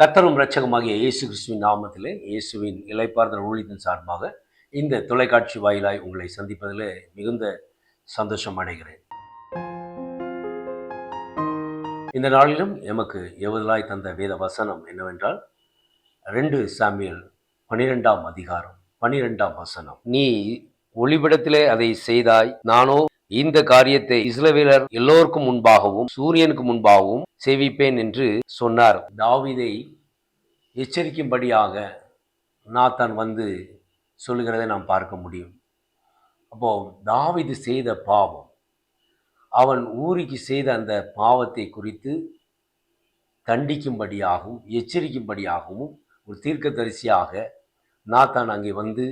கத்தரும் இரட்சகமாகிய இயேசு கிறிஸ்துவின் நாமத்திலே இயேசுவின் இலைப்பார்தல் ஊழியத்தின் சார்பாக இந்த தொலைக்காட்சி வாயிலாய் உங்களை சந்திப்பதில் மிகுந்த சந்தோஷம் அடைகிறேன். இந்த நாளிலும் எமக்கு எவதலாய் தந்த வேத வசனம் என்னவென்றால் ரெண்டு சாமியல் பனிரெண்டாம் அதிகாரம் பனிரெண்டாம் வசனம். நீ ஒளிபிடத்திலே அதை செய்தாய் நானோ இந்த காரியத்தை இஸ்ரவேலர் எல்லோருக்கும் முன்பாகவும் சூரியனுக்கு முன்பாகவும் சேவிப்பேன் என்று சொன்னார். தாவிதை எச்சரிக்கும்படியாக நாத்தான் வந்து சொல்லுகிறதை நாம் பார்க்க முடியும். அப்போ தாவிது செய்த பாவம் அவன் ஊருக்கு செய்த அந்த பாவத்தை குறித்து தண்டிக்கும்படியாகவும் எச்சரிக்கும்படியாகவும் ஒரு தீர்க்கதரிசியாக நாத்தான் அங்கே வந்து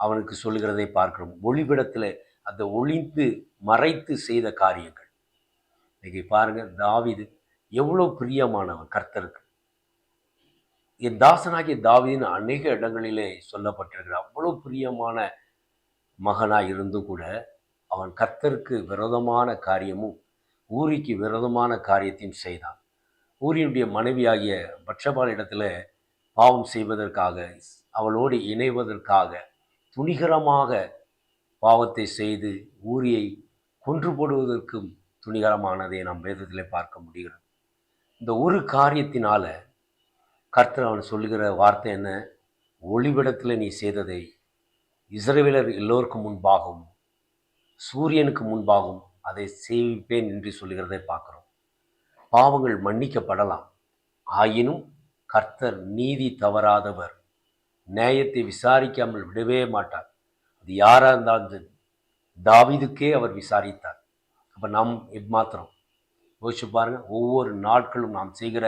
அவனுக்கு சொல்லுகிறதை பார்க்கிறோம். ஒளிபிடத்தில் அந்த ஒளிந்து மறைத்து செய்த காரியங்கள். இன்னைக்கு பாருங்க தாவிது எவ்வளோ பிரியமானவன் கர்த்தருக்கு. என் தாசனாகிய தாவிதின் அநேக இடங்களிலே சொல்லப்பட்டிருக்கிற அவ்வளோ பிரியமான மகனாக இருந்தும் கூட அவன் கர்த்தருக்கு விரோதமான காரியமும் ஊரிக்கு விரோதமான காரியத்தையும் செய்தான். ஊரியனுடைய மனைவியாகிய பட்சபால் இடத்துல பாவம் செய்வதற்காக அவளோடு இணைவதற்காக துணிகரமாக பாவத்தை செய்து ஊரியை கொன்று போடுவதற்கும் துணிகரமானதை நாம் வேதத்திலே பார்க்க முடிகிறது. இந்த ஒரு காரியத்தினால கர்த்தர் அவன் சொல்லுகிற வார்த்தை என்ன? ஒளிவிடத்தில் நீ செய்ததை இஸ்ரேவிலர் எல்லோருக்கும் முன்பாகவும் சூரியனுக்கு முன்பாகவும் அதை செய்விப்பேன் என்று சொல்லுகிறதை பார்க்குறோம். பாவங்கள் மன்னிக்கப்படலாம். ஆயினும் கர்த்தர் நீதி தவறாதவர். நேயத்தை விசாரிக்காமல் விடவே மாட்டார். அது யாராக இருந்தாலும் சரி தாவிதுக்கே அவர் விசாரித்தார். அப்போ நாம் எம்மாத்திரம் யோசிச்சு பாருங்க ஒவ்வொரு நாட்களும் நாம் செய்கிற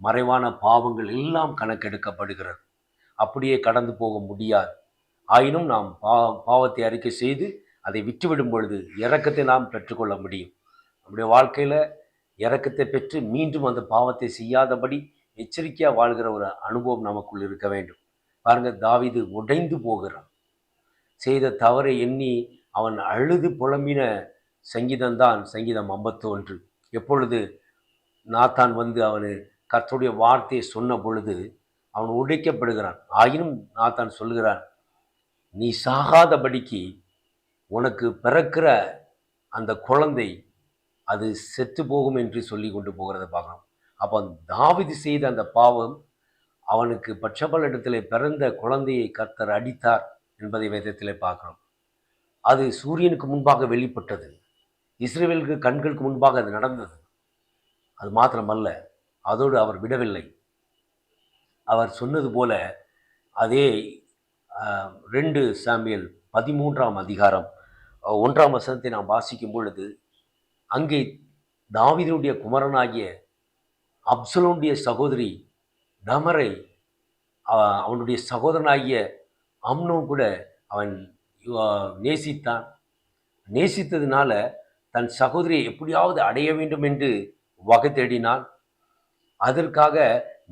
மறைவான பாவங்கள் எல்லாம் கணக்கெடுக்கப்படுகிறது. அப்படியே கடந்து போக முடியாது. ஆயினும் நாம் பா பாவத்தை அறிக்கை செய்து அதை விட்டுவிடும் பொழுது இறக்கத்தை நாம் பெற்றுக்கொள்ள முடியும். நம்முடைய வாழ்க்கையில் இறக்கத்தை பெற்று மீண்டும் அந்த பாவத்தை செய்யாதபடி எச்சரிக்கையாக வாழ்கிற ஒரு அனுபவம் நமக்குள் இருக்க வேண்டும். பாருங்கள் தாவிது உடைந்து போகிறான். செய்த தவறை எண்ணி அவன் அழுது புலம்பின சங்கீதம்தான் சங்கீதம் ஐம்பத்து ஒன்று எப்பொழுது நாத்தான் வந்து அவனு கர்த்தருடைய வார்த்தையை சொன்ன பொழுது அவன் உடைக்கப்படுகிறான். ஆயினும் நாத்தான் சொல்லுகிறான் நீ சாகாதபடிக்கு உனக்கு பிறக்கிற அந்த குழந்தை அது செத்து போகும் என்று சொல்லி கொண்டு போகிறத பார்க்கணும். அப்போ தாவிது செய்த அந்த பாவம் அவனுக்கு பட்சபல இடத்திலே பிறந்த குழந்தையை கர்த்தர் அடித்தார் என்பதை வேதத்திலே பார்க்கிறோம் அது சூரியனுக்கு முன்பாக வெளிப்பட்டது. இஸ்ரேவேலுக்கு கண்களுக்கு முன்பாக அது நடந்தது. அது மாத்திரமல்ல அதோடு அவர் விடவில்லை. அவர் சொன்னது போல அதே ரெண்டு சாமியல் பதிமூன்றாம் அதிகாரம் ஒன்றாம் வசனத்தை நாம் வாசிக்கும் பொழுது அங்கே தாவிதனுடைய குமரனாகிய அப்சலோனுடைய சகோதரி டமரை அவனுடைய சகோதரனாகிய அம்னும் கூட அவன் நேசித்தான். நேசித்ததுனால தன் சகோதரியை எப்படியாவது அடைய வேண்டும் என்று வகை தேடினான். அதற்காக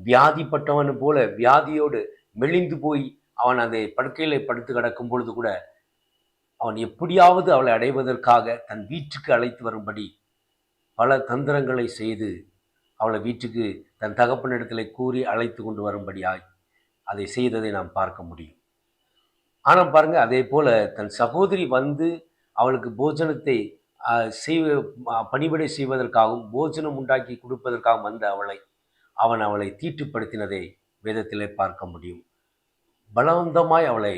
வியாதிப்பட்டவன் போல வியாதியோடு மெலிந்து போய் அவன் அதை படுக்கையில் படுத்து கிடக்கும் பொழுது கூட அவன் எப்படியாவது அவளை அடைவதற்காக தன் வீட்டுக்கு அழைத்து வரும்படி பல தந்திரங்களை செய்து அவளை வீட்டுக்கு தன் தகப்பனிடத்தில் கூறி அழைத்து கொண்டு வரும்படியாய் அதை செய்ததை நாம் பார்க்க முடியும். ஆனால் பாருங்க அதே போல தன் சகோதரி வந்து அவளுக்கு போஜனத்தை செய்வ பணிபடை செய்வதற்காகவும் போஜனம் உண்டாக்கி கொடுப்பதற்காகவும் வந்த அவளை அவன் அவளை தீட்டுப்படுத்தினதை வேதத்திலே பார்க்க முடியும். பலவந்தமாய் அவளை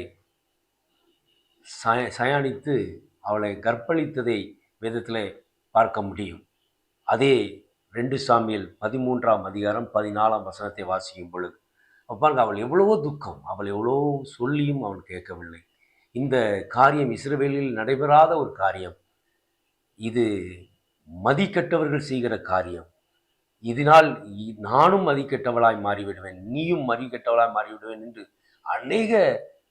சயானித்து அவளை கற்பழித்ததை வேதத்திலே பார்க்க முடியும். அதே ரெண்டு சாமியில் பதிமூன்றாம் அதிகாரம் பதினாலாம் வசனத்தை வாசிக்கும் பொழுது பாருங்க அவள் எவ்வளவோ துக்கம். அவள் எவ்வளோ சொல்லியும் அவன் கேட்கவில்லை. இந்த காரியம் இஸ்ரவேலில் நடைபெறாத ஒரு காரியம். இது மதிக்கட்டவர்கள் செய்கிற காரியம். இதனால் நானும் மதிக்கட்டவளாய் மாறிவிடுவேன் நீயும் மதிக்கட்டவளாய் மாறிவிடுவேன் என்று அநேக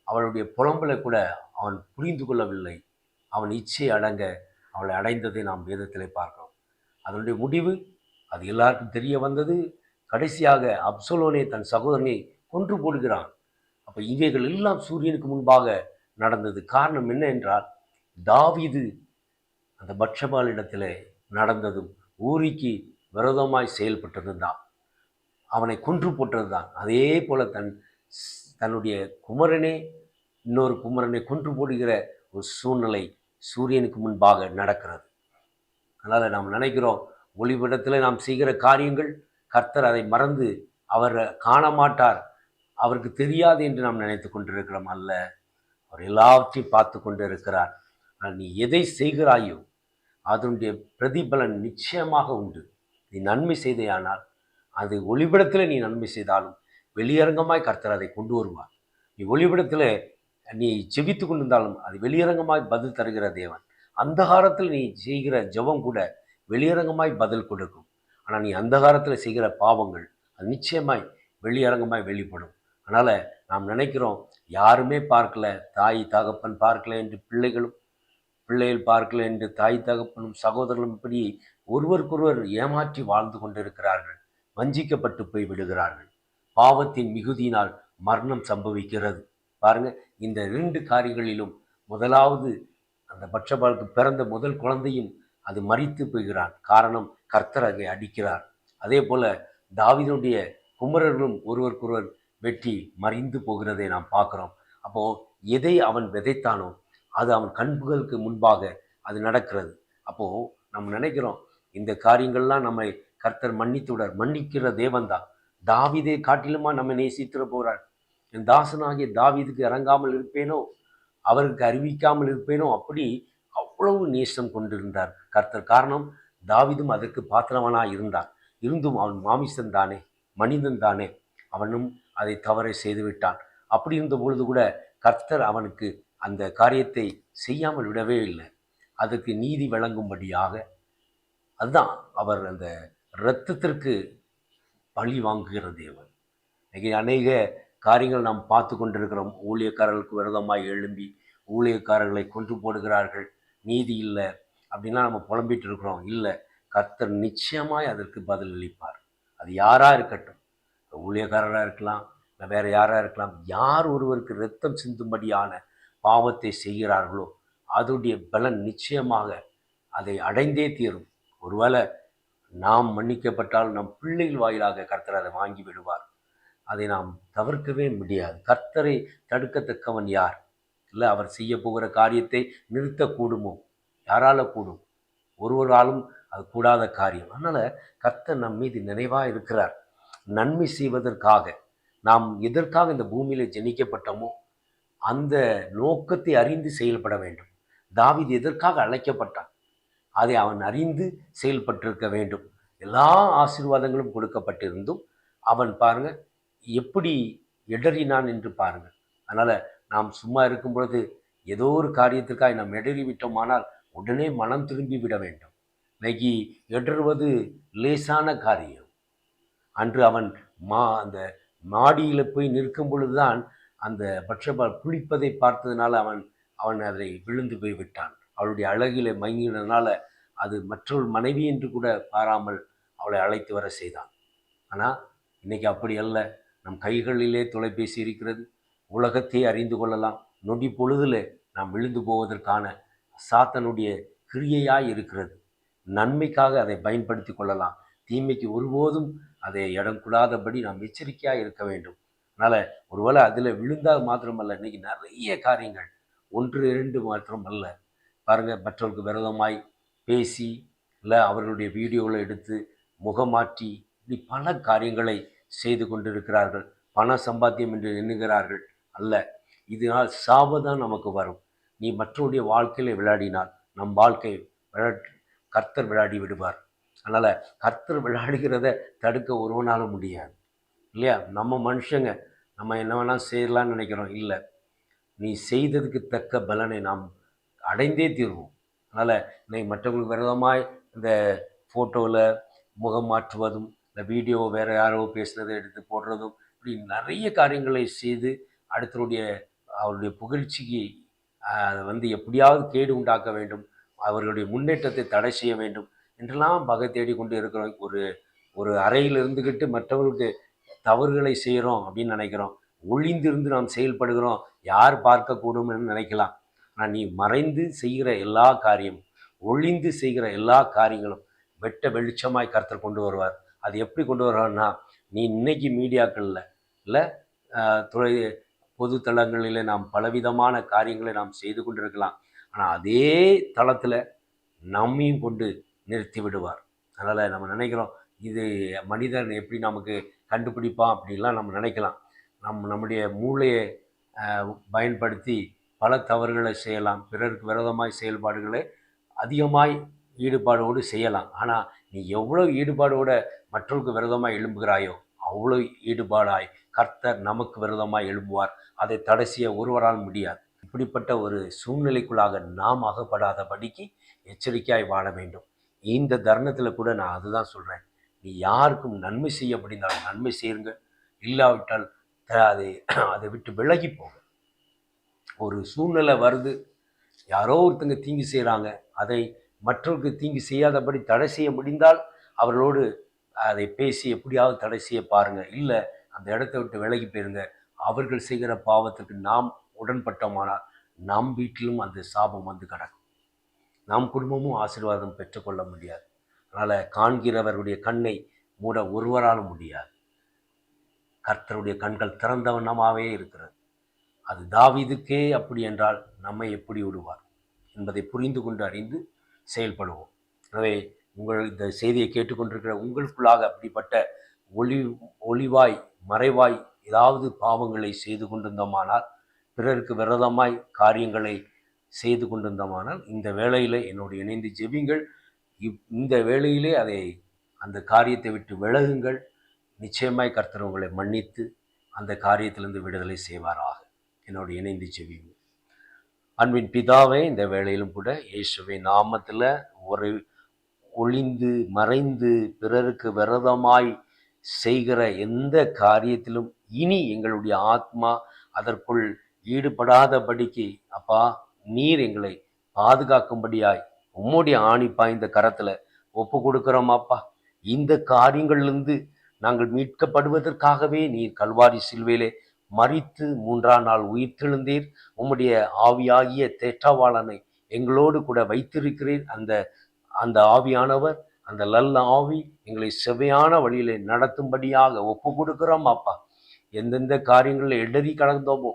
அவளுடைய புலம்பலை கூட அவன் புரிந்து கொள்ளவில்லை. அவன் இச்சை அடங்க அவளை அடைந்ததை நாம் வேதத்தில் பார்க்கிறோம். அதனுடைய முடிவு அது எல்லாருக்கும் தெரிய வந்தது. கடைசியாக அப்சலோனே தன் சகோதரனை கொன்று போடுகிறான். அப்போ இவைகள் எல்லாம் சூரியனுக்கு முன்பாக நடந்தது. காரணம் என்ன என்றால் தாவிது அந்த பட்சபாலிடத்தில் நடந்ததும் ஊரிக்கு விரோதமாய் செயல்பட்டது தான் அவனை கொன்று போட்டது தான் அதே போல தன் தன்னுடைய குமரனே இன்னொரு குமரனை கொன்று போடுகிற ஒரு சூழ்நிலை சூரியனுக்கு முன்பாக நடக்கிறது. அதனால் நாம் நினைக்கிறோம் ஒளிபடத்தில் நாம் செய்கிற காரியங்கள் கர்த்தர் அதை மறந்து அவர் காண மாட்டார் அவருக்கு தெரியாது என்று நாம் நினைத்து கொண்டிருக்கிறோம் அல்ல. அவர் எல்லாவற்றையும் பார்த்து கொண்டு இருக்கிறார் ஆனால் நீ எதை செய்கிறாயோ அதனுடைய பிரதிபலன் நிச்சயமாக உண்டு. நீ நன்மை செய்தேயானால் அது ஒளிபடத்தில் நீ நன்மை செய்தாலும் வெளியரங்கமாய் கர்த்தர் அதை கொண்டு வருவார். நீ ஒளிபடத்தில் நீ ஜெபித்து கொண்டிருந்தாலும் அது வெளியரங்கமாய் பதில் தருகிற தேவன். அந்தகாரத்தில் நீ செய்கிற ஜெபம் கூட வெளியரங்கமாய் பதில் கொடுக்கும். ஆனால் நீ அந்தகாரத்தில் செய்கிற பாவங்கள் அது நிச்சயமாய் வெளியரங்கமாய் வெளிப்படும். அதனால் நாம் நினைக்கிறோம் யாருமே பார்க்கல தாய் தகப்பன் பார்க்கல என்று பிள்ளைகளும் பிள்ளைகள் பார்க்கல என்று தாய் தகப்பனும் சகோதரர்களும் இப்படி ஒருவருக்கொருவர் ஏமாற்றி வாழ்ந்து கொண்டிருக்கிறார்கள் வஞ்சிக்கப்பட்டு போய் விடுகிறார்கள். பாவத்தின் மிகுதியினால் மரணம் சம்பவிக்கிறது. பாருங்க இந்த இரண்டு காரியங்களிலும் முதலாவது அந்த பட்சபாலுக்கு பிறந்த முதல் குழந்தையும் அது மறித்து போகிறான். காரணம் கர்த்தர் அதை அடிக்கிறார். அதே போல தாவிதனுடைய குமரர்களும் ஒருவருக்கொருவர் வெட்டி மறிந்து போகிறதை நாம் பார்க்குறோம். அப்போ எதை அவன் விதைத்தானோ அது அவன் கண்புகளுக்கு முன்பாக அது நடக்கிறது. அப்போ நம்ம நினைக்கிறோம் இந்த காரியங்கள்லாம் நம்மை கர்த்தர் மன்னித்துடர் மன்னிக்கிற தேவன்தான். தாவீதை காட்டிலுமா நம்ம நேசித்துட போகிறார் என் தாசனாகிய தாவிதுக்கு இறங்காமல் இருப்பேனோ? அவருக்கு அறிவிக்காமல் இருப்பேனோ? அப்படி அவ்வளவு நேசம் கொண்டிருந்தார்? கர்த்தர் காரணம் தாவிதும் அதற்கு பாத்திரவனாக இருந்தார் இருந்தும் அவன் மாமிசன் தானே மனிதன் தானே அவனும் அதை தவறை செய்துவிட்டான். அப்படி இருந்த பொழுது கூட கர்த்தர் அவனுக்கு அந்த காரியத்தை செய்யாமல் விடவே இல்லை. அதுக்கு நீதி வழங்கும்படியாக அதுதான் அவர் அந்த இரத்தத்திற்கு பழி வாங்குகிற தேவன். இன்னைக்கு அநேக காரியங்கள் நாம் பார்த்து கொண்டிருக்கிறோம். ஊழியக்காரர்களுக்கு விரதமாய் எழும்பி ஊழியக்காரர்களை கொன்று போடுகிறார்கள். நீதி இல்லை அப்படின்லாம் நம்ம புலம்பிட்டு இருக்கிறோம். இல்லை கர்த்தர் நிச்சயமாய் அதற்கு பதில் அளிப்பார் அது யாராக இருக்கட்டும். ஊழியக்காரராக இருக்கலாம் இல்லை வேறு யாராக இருக்கலாம் யார் ஒருவருக்கு ரத்தம் சிந்தும்படியான பாவத்தை செய்கிறார்களோ அதனுடைய பலன் நிச்சயமாக அதை அடைந்தே தீரும். ஒருவேளை நாம் மன்னிக்கப்பட்டால் நம் பிள்ளைகள் வாயிலாக கர்த்தர் அதை வாங்கி விடுவார். அதை நாம் தவிர்க்கவே முடியாது. கர்த்தரை தடுக்கத்தக்கவன் யார்? இல்லை அவர் செய்ய போகிற காரியத்தை நிறுத்தக்கூடுமோ? யாரால கூடும்? ஒருவராலும் அது கூடாத காரியம். அதனால் கர்த்தர் நம் மீது நினைவாக இருக்கிறார். நன்மை செய்வதற்காக நாம் எதற்காக இந்த பூமியில் ஜெனிக்கப்பட்டோமோ அந்த நோக்கத்தை அறிந்து செயல்பட வேண்டும். தாவிது எதற்காக அழைக்கப்பட்டான்? அதை அவன் அறிந்து செயல்பட்டிருக்க வேண்டும். எல்லா ஆசீர்வாதங்களும் கொடுக்கப்பட்டிருந்தும் அவன் பாருங்க எப்படி இடறினான் என்று பாருங்கள் அதனால் நாம் சும்மா இருக்கும் பொழுது ஏதோ ஒரு காரியத்திற்காக நாம் இடறிவிட்டோமானால் உடனே மனம் திரும்பி விட வேண்டும். இன்னைக்கு இடறுவது லேசான காரியம். அன்று அவன் மா அந்த மாடியில் போய் நிற்கும் பொழுதுதான் அந்த பட்சபால் குளிப்பதை பார்த்ததுனால அவன் அவன் அதை விழுந்து போய் விட்டான். அவளுடைய அழகில் மங்கினதுனால அது மற்றொரு மனைவி என்று கூட பாராமல் அவளை அழைத்து வர செய்தான். ஆனால் இன்னைக்கு அப்படி அல்ல. நம் கைகளிலே தொலைபேசி இருக்கிறது. உலகத்தை அறிந்து கொள்ளலாம். நொடி பொழுதில் நாம் விழுந்து போவதற்கான சாத்தனுடைய கிரியையாய் இருக்கிறது. நன்மைக்காக அதை பயன்படுத்தி கொள்ளலாம். தீமைக்கு ஒருபோதும் அதை இடம் கூடாதபடி நாம் எச்சரிக்கையாக இருக்க வேண்டும். அதனால் ஒருவேளை அதில் விழுந்தால் மாத்திரமல்ல இன்றைக்கி நிறைய காரியங்கள் ஒன்று இரண்டு மாத்திரம் அல்ல பாருங்கள் மற்றவருக்கு விரதமாய் பேசி இல்லை அவர்களுடைய வீடியோவில் எடுத்து முகமாற்றி இப்படி பல காரியங்களை செய்து கொண்டிருக்கிறார்கள். பண சம்பாத்தியம் என்று எண்ணுகிறார்கள். அல்ல. இதனால் சாபதான் நமக்கு வரும். நீ மற்றவருடைய வாழ்க்கையில் விளையாடினால் நம் வாழ்க்கை விளையாட்டு கர்த்தர் விளையாடி விடுவார். அதனால் கர்த்தர் விளையாடுகிறத தடுக்க ஒருவனால முடியாது. இல்லையா? நம்ம மனுஷங்க நம்ம என்ன வேணால் செய்யலாம்னு நினைக்கிறோம். இல்லை. நீ செய்ததுக்கு தக்க பலனை நாம் அடைந்தே தீர்வோம். அதனால் இன்னைக்கு மற்றவங்களுக்கு விரோதமாய் இந்த ஃபோட்டோவில் முகம் மாற்றுவதும் இந்த வீடியோ வேறு யாரோ பேசுனதை எடுத்து போடுறதும் இப்படி நிறைய காரியங்களை செய்து அடுத்தருடைய அவருடைய புகழ்ச்சிக்கு அதை வந்து எப்படியாவது கேடு உண்டாக்க வேண்டும் அவர்களுடைய முன்னேற்றத்தை தடை செய்ய வேண்டும் என்றெல்லாம் பகை தேடி கொண்டு இருக்கிறோம். ஒரு ஒரு அறையில் இருந்துக்கிட்டு மற்றவர்களுக்கு தவறுகளை செய்கிறோம் அப்படின்னு நினைக்கிறோம். ஒளிந்திருந்து நாம் செயல்படுகிறோம். யார் பார்க்கக்கூடும்னு நினைக்கலாம். ஆனால் நீ மறைந்து செய்கிற எல்லா காரியமும் ஒளிந்து செய்கிற எல்லா காரியங்களும் வெட்ட வெளிச்சமாய் கருத்தர் கொண்டு வருவார். அது எப்படி கொண்டு வருவார்னா நீ இன்னைக்கு மீடியாக்களில் இல்லை துறை பொது தளங்களில் நாம் பலவிதமான காரியங்களை நாம் செய்து கொண்டிருக்கலாம். ஆனால் அதே தளத்தில் நம்மையும் கொண்டு நிறுத்தி விடுவார். அதனால் நம்ம நினைக்கிறோம் இது மனிதன் எப்படி நமக்கு கண்டுபிடிப்பான் அப்படின்லாம் நம்ம நினைக்கலாம். நம் நம்முடைய மூளையை பயன்படுத்தி பல தவறுகளை செய்யலாம். பிறருக்கு விரோதமாய் செயல்பாடுகளை அதிகமாய் ஈடுபாடோடு செய்யலாம். ஆனால் நீ எவ்வளோ ஈடுபாடோட மற்றவருக்கு விரதமாக எழும்புகிறாயோ அவ்வளோ ஈடுபாடாய் கர்த்தர் நமக்கு விரதமாக எழும்புவார். அதை தடை செய்ய ஒருவரால் முடியாது. இப்படிப்பட்ட ஒரு சூழ்நிலைக்குள்ளாக நாம் அகப்படாதபடிக்கு எச்சரிக்கையாய் வாழ வேண்டும். இந்த தருணத்தில் கூட நான் அதுதான் சொல்கிறேன் நீ யாருக்கும் நன்மை செய்ய முடிந்தாலும் நன்மை செய்யுங்க இல்லாவிட்டால் அதை அதை விட்டு விலகி போங்க. ஒரு சூழ்நிலை வருது. யாரோ ஒருத்தங்க தீங்கு செய்கிறாங்க அதை மற்றவருக்கு தீங்கு செய்யாதபடி தடை செய்ய முடிந்தால் அவர்களோடு அதை பேசி எப்படியாவது தடை செய்ய பாருங்கள் இல்லை அந்த இடத்த விட்டு விலகி போயிருங்க. அவர்கள் செய்கிற பாவத்துக்கு நாம் உடன்பட்டோமானால் நம் வீட்டிலும் அந்த சாபம் வந்து கிடக்கும். நம் குடும்பமும் ஆசீர்வாதம் பெற்றுக்கொள்ள முடியாது. அதனால் காண்கிறவருடைய கண்ணை மூட ஒருவராலும் முடியாது. கர்த்தருடைய கண்கள் திறந்தவண்ணமாகவே இருக்கிறது. அது தாவீதுக்கே அப்படி என்றால் நம்மை எப்படி விடுவார் என்பதை புரிந்து கொண்டு அறிந்து செயல்படுவோம். எனவே உங்கள் இந்த செய்தியை கேட்டுக்கொண்டிருக்கிற உங்களுக்குள்ளாக அப்படிப்பட்ட ஒளி ஒளிவாய் மறைவாய் ஏதாவது பாவங்களை செய்து கொண்டிருந்தோமானால் பிறருக்கு விரதமாய் காரியங்களை செய்து கொண்டிருந்தோமானால் இந்த வேளையில் என்னோடு இணைந்து ஜெபிங்கள். இப் இந்த வேளையிலே அதை அந்த காரியத்தை விட்டு விலகுங்கள். நிச்சயமாய் கர்த்தர் உங்களை மன்னித்து அந்த காரியத்திலிருந்து விடுதலை செய்வாராக. என்னோடு இணைந்து ஜெபிங்கள் அன்பின் பிதாவை இந்த வேளையிலும் கூட இயேசுவை நாமத்தில் ஒரு ஒளிந்து மறைந்து பிறருக்கு விரதமாய் செய்கிற எந்த காரியத்திலும் இனி எங்களுடைய ஆத்மா அதற்குள் ஈடுபடாதபடிக்கு அப்பா நீர் எங்களை பாதுகாக்கும்படியாய் உம்முடைய ஆணி பாய்ந்த கரத்தில் ஒப்பு கொடுக்கிறோம் அப்பா. இந்த காரியங்கள்லேருந்து நாங்கள் மீட்கப்படுவதற்காகவே நீர் கல்வாரி சில்வேலே மறித்து மூன்றாம் நாள் உயிர்த்தெழுந்தீர். உம்முடைய ஆவியாகிய தேற்றவாளனை எங்களோடு கூட வைத்திருக்கிறீர். அந்த அந்த ஆவியானவர் அந்த நல்ல ஆவி எங்களை செவையான வழியிலே நடத்தும்படியாக ஒப்பு கொடுக்குறோம் அப்பா. எந்தெந்த காரியங்களில் எழுதி கடந்தோமோ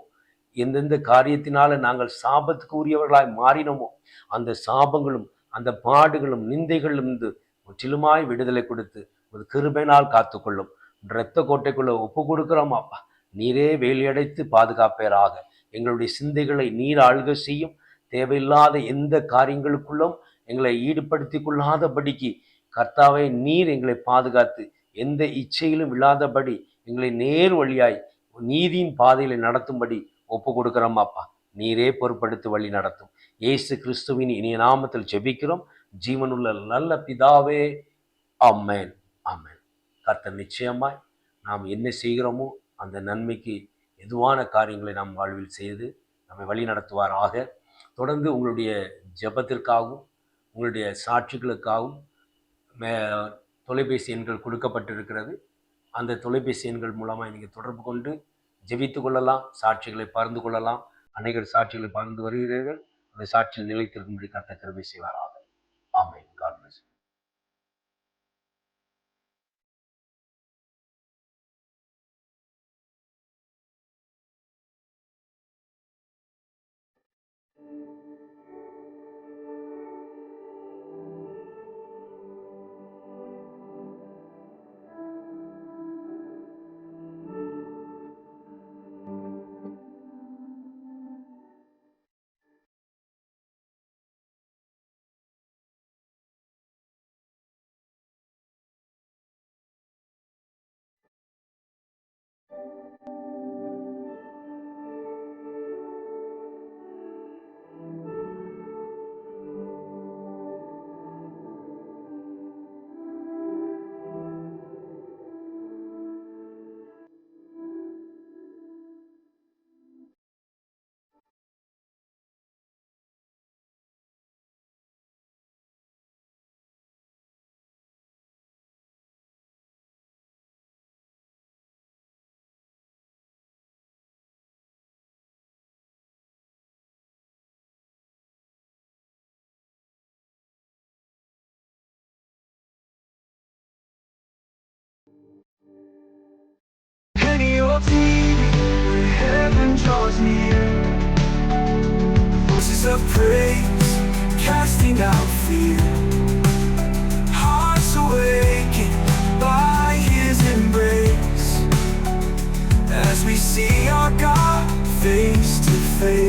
எந்தெந்த காரியத்தினால நாங்கள் சாபத்துக்கு உரியவர்களாய் மாறினோமோ அந்த சாபங்களும் அந்த பாடுகளும் நிந்தைகளும் இருந்து முற்றிலுமாய் விடுதலை கொடுத்து ஒரு கிருபைனால் காத்துக்கொள்ளும். இரத்த கோட்டைக்குள்ள ஒப்பு கொடுக்கிறோம் அப்பா. நீரே வேலியடைத்து பாதுகாப்பேராக எங்களுடைய சிந்தைகளை நீர் ஆழ்க செய்யும். தேவையில்லாத எந்த காரியங்களுக்குள்ளும் எங்களை ஈடுபடுத்தி கொள்ளாதபடிக்கு கர்த்தாவை நீர் எங்களை பாதுகாத்து எந்த இச்சையிலும் இல்லாதபடி எங்களை நேர் வழியாய் நீதியின் பாதையில் நடத்தும்படி ஒப்பு கொடுக்கிறோம் அப்பா நீரே பொறுப்படுத்தி வழி நடத்தும். இயேசு கிறிஸ்துவின் இனிய நாமத்தில் ஜெபிக்கிறோம். ஜீவனுள்ள நல்ல பிதாவே அம்மேன் அம்மேன் கர்த்தர் நிச்சயமாய் நாம் என்ன செய்கிறோமோ அந்த நன்மைக்கு எதுவான காரியங்களை நாம் வாழ்வில் செய்து நம்மை வழி நடத்துவாராக. தொடர்ந்து உங்களுடைய ஜெபத்திற்காகவும் உங்களுடைய சாட்சிகளுக்காகவும் மே தொலைபேசி எண்கள் கொடுக்கப்பட்டிருக்கிறது. அந்த தொலைபேசி எண்கள் மூலமாக நீங்கள் தொடர்பு கொண்டு ஜெபித்து கொள்ளலாம் சாட்சிகளை பகிர்ந்து கொள்ளலாம். அநேகர் சாட்சிகளை பகிர்ந்து வருகிறீர்கள். அந்த சாட்சியில் நிலைத்திருக்கும்படி கர்த்த கருவி செய்வாராக. Of praise, casting out fear. Hearts awakened by His embrace, as we see our God face to face.